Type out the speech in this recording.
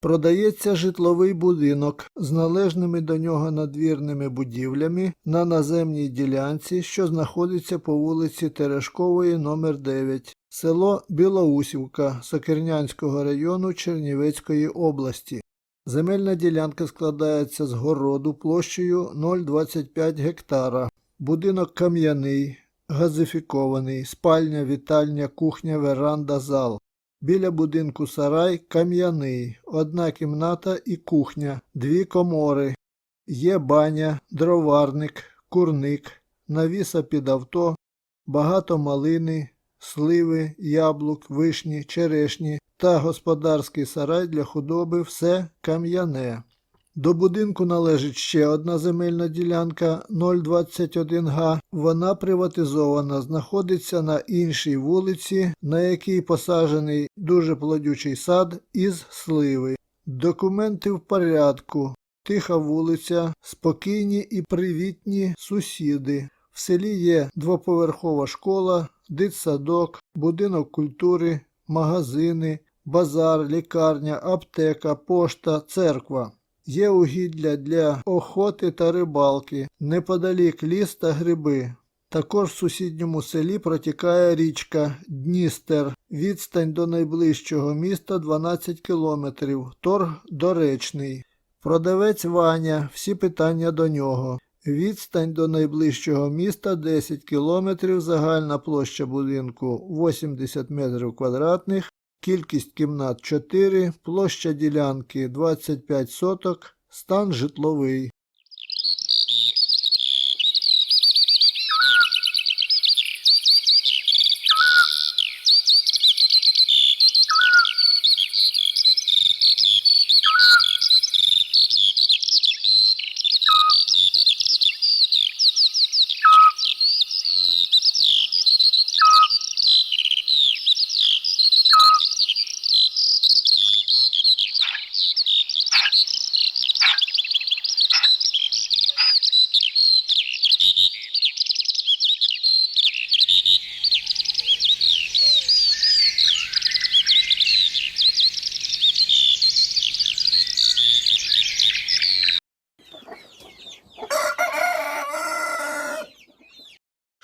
Продається житловий будинок з належними до нього надвірними будівлями на наземній ділянці, що знаходиться по вулиці Терешкової, номер 9, село Білоусівка Сокирнянського району Чернівецької області. Земельна ділянка складається з городу площею 0,25 гектара. Будинок кам'яний, газифікований, спальня, вітальня, кухня, веранда, зал. Біля будинку сарай кам'яний, одна кімната і кухня, дві комори. Є баня, дроварник, курник, навіса під авто, багато малини, сливи, яблук, вишні, черешні та господарський сарай для худоби все кам'яне. До будинку належить ще одна земельна ділянка 021 га. Вона приватизована, знаходиться на іншій вулиці, на якій посаджений дуже плодючий сад із сливи. Документи в порядку. Тиха вулиця, спокійні і привітні сусіди. В селі є двоповерхова школа, дитсадок, будинок культури, магазини, базар, лікарня, аптека, пошта, церква. Є угіддя для охоти та рибалки, неподалік ліс та гриби. Також в сусідньому селі протікає річка Дністер. Відстань до найближчого міста 12 кілометрів. Торг доречний. Продавець Ваня. Всі питання до нього. Відстань до найближчого міста 10 кілометрів. Загальна площа будинку 80 метрів квадратних. Кількість кімнат 4, площа ділянки 25 соток, стан житловий.